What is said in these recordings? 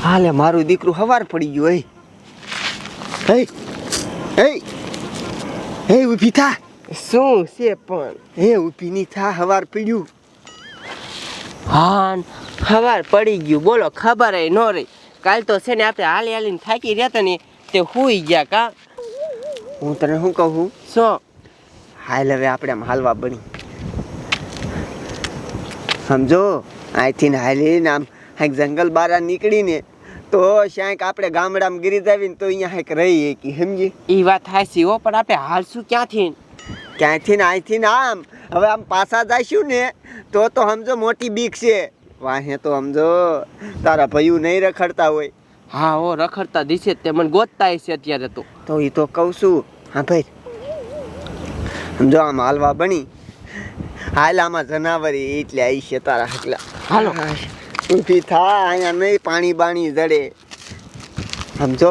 એટલે મારું દીકરું હવાર પડી ગયું હે. હે હે હે ઊભી થા. શું છે પણ? હે ઊભી ની થા હવાર પડ્યું. હા હવાર પડી ગયું. બોલો ખબર ય ન રહી. કાલ તો છે ને આપણે હાલી હાલીને થાકી રહ્યા ને તે હુઈ ગયા કા? હું તને શું કહું? શું? હાલ હવે આપણે આમ હાલવા બની. સમજો અહીંથી હાલીને આમ જંગલ બારા નીકળીને તો શાંક આપણે ગામડામાં ગીરી જાવીને તો અહીંયા હાંક રહી કે સમજી? એ વાત હાસી હો પણ આપણે હાલશું ક્યાંથી ક્યાંથી ને અહીંથી ને આમ? હવે આમ પાછા જઈશું ને તો તો સમજો મોટી બીક છે. વાહે તો સમજો તારા ભયું નહીં રખડતા હોય. હા હો રખડતા દિશે તે મને ગોતતા છે અત્યારે તો. તો એ તો કહું છું હા ભાઈ. સમજો આમ હાલવા બની. હાલ આમાં જનાવરી એટલે આવી છે તારા હકલા હાલો. ઊભી થા અહીંયા નહીં પાણી બાણી જડે. સમજો?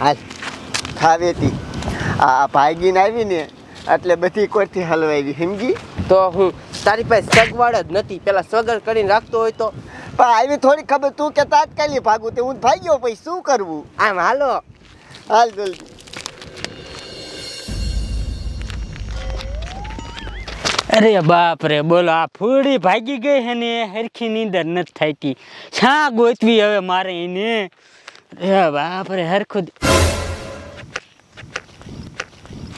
હાલ થાવેતી આ ભાગીને આવી ને એટલે બધી કોઈથી હલવાઈ સમજી? તો હું તારી પાસે સગવડ જ નથી પેલા સગર કરીને રાખતો હોય તો. પણ આવી થોડી ખબર તું કે તાત્કાલિક ભાગું તે હું ભાગ્યો પછી શું કરવું? આમ હાલો. હાલ જલ્દી. અરે બાપ રે બોલો આ ફૂડી ભાગી ગઈ હે ને હરખી નીંદર નથી થતી છા ગોતવી હવે મારે એને? અરે બાપ રે હરખું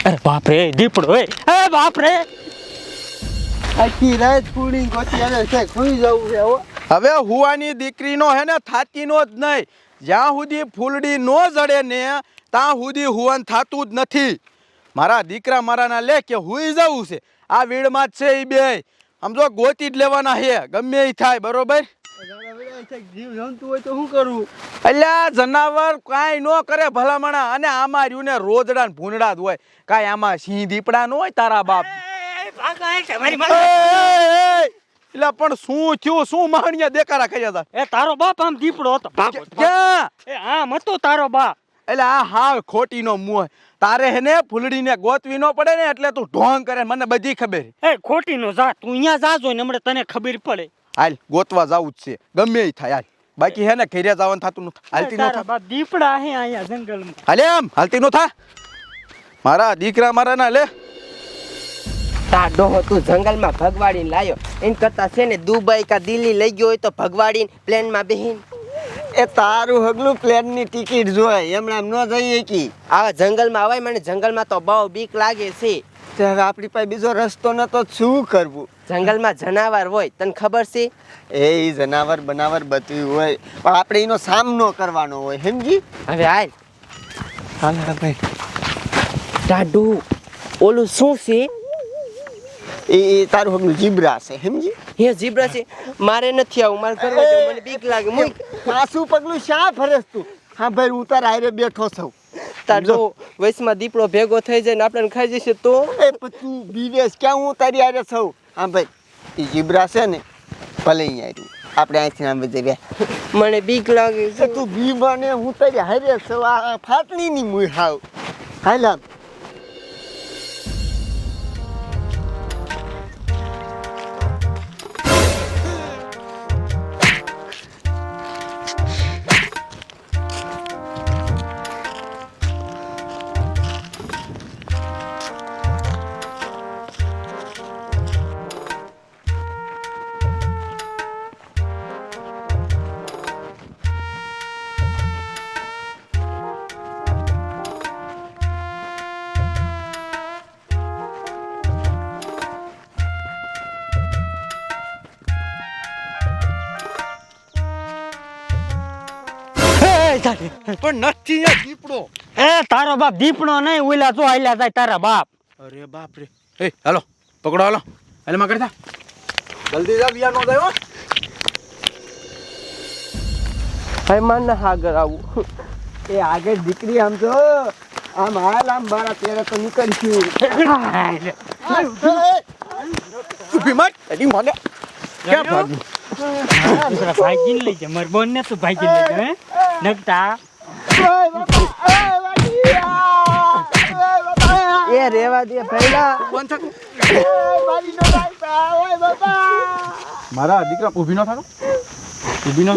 અરે બાપ રે દીપડો એ અરે બાપ રે આખી રાત ફૂડી ગોતી અને છે ખોઈ જવું છે હો. હવે હુવાની દીકરીનો હે ને થાતીનો જ નહીં. જ્યાં સુધી ફૂલડી નો જડે ને ત્યાં સુધી હુવન થાતું જ નથી. મારા દીકરા મારાના લે કે હુઈ જવું છે. આ વીડમાં જ છે એ બે. સમજો ગોતી જ લેવાના છે ગમે એ થાય બરોબર? જીવ જમતું હોય તો શું કરવું અલ્યા જનાવર કાંઈ ન કરે ભલામણા. અને આમાં રહ્યું ને રોજડા ને ભૂંડડા જ હોય. કાંઈ આમાં સિંહ દીપડા ન હોય તારા બાપ. એટલે પણ શું થયું? શું માણિયા દેકારા ખાઈ હતા? એ તારો બાપ આમ દીપડો હતો. ક્યાં? એ આમ હતો તારો બાપ. એટલે આ હાવ ખોટીનો મું તારે હેને ફૂલડીને ગોતવી ન પડે ને એટલે તું ઢોંગ કરે મને બધી ખબર એ ખોટી નો જા તું અહીંયા જાજો ને હમણે તને ખબર પડે. હાલ ગોતવા જાવું જ છે. ગમે એ થાય હાલ. બાકી હે ને ઘેરે જવાનું થતું નથી હાલતી ન થા. દીપડા હે અહીંયા જંગલમાં. હાલે આમ હાલતી ન થા. મારા દીકરા મારા ના લે. તા ડોહો તું જંગલમાં ભગવાડીને લાયો. એન કરતા છે ને દુબઈ કા દિલ્હી લઈ ગયો હોય તો ભગવાડીને પ્લેનમાં બેહીન. એ તારું હગલું પ્લેનની ટિકિટ જોય એમણે ન જઈએ કી આવા જંગલમાં આવે મને જંગલમાં તો બહુ બીક લાગે છે. તે હવે આપણી પાસે બીજો રસ્તો ન તો શું કરવું? જંગલમાં જનાવર હોય તને ખબર છે? એ જનાવર બનાવર બધું હોય. પણ આપણે એનો સામનો કરવાનો હોય સમજી? હવે હાલ. હાલ ભાઈ. ટાડુ ઓલું શું છે? એ એ તારું હગલું જીબ્રા છે સમજી? હે જીબ્રા છે. મારે નથી આવું મારે ઘરમાં મને બીક લાગે. મુઈ પાછું પગલું શા ફરેસ તું? હા ભાઈ હું તારા હારે બેઠો છું. જો. વયસમાં દીપડો ભેગો થઈ જાય ને આપણને ખાઈ જશે તો? એ તું બીવેશ ક્યાં હું તારી આયરે છું? હા ભાઈ એ જીબ્રા છે ને ભલે અહીંયા આવ્યું આપણે અહીંથી આમ જઈએ મને બીક લાગે છે. તું બી મને હું તારી હારે છું. આ ફાટલીની મુઈ હાવ. હાલ આમ. એ તારે. પણ નથી આ દીપડો. એ તારો બાપ દીપડો નહીં ઓલા જો આયલા જાય તારા બાપ. અરે બાપ રે. એ હાલો પકડો હાલો. હાલે માં કરતા જલ્દી જા બિયા નો જાય હો. હવે ના આગળ આવું. એ આગળ દીકરી આમ તો આમ હાલ આમ બારા તેરા તો નીકળશું ઊભી મત એડી મને ક્યાં ભાગી? ભાગીને લઈ જાય મારી બોન ને તું ભાગીને લઈ નગતા. એ રેવા દે પહેલા બંધ થાક મારા દીકરા ઊભી ન થાકો. ઊભી ન.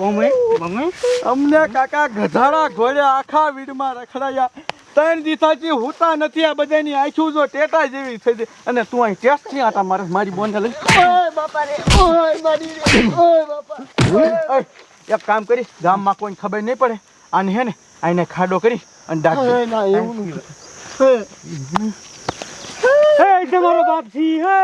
બમે બમે અમને કાકા ગધાડા ઘોડે આખા વીડમાં રખડાયા. ત્રણ દિવસાથી હોતા નથી આ બધાની આંખું જો ટેટા જેવી થઈ ગઈ. અને તું અહીં ટેસ્ટથી આટા મારે મારી બોન લઈ. બાપા રે. ઓય મારી રે. ઓય બાપા. એક કામ કરી ગામમાં કોઈને ખબર નહીં પડે. અને હે ને આને ખાડો કરી અને ડાક ના એવું નહીં હે. તમારો બાપ છી હે.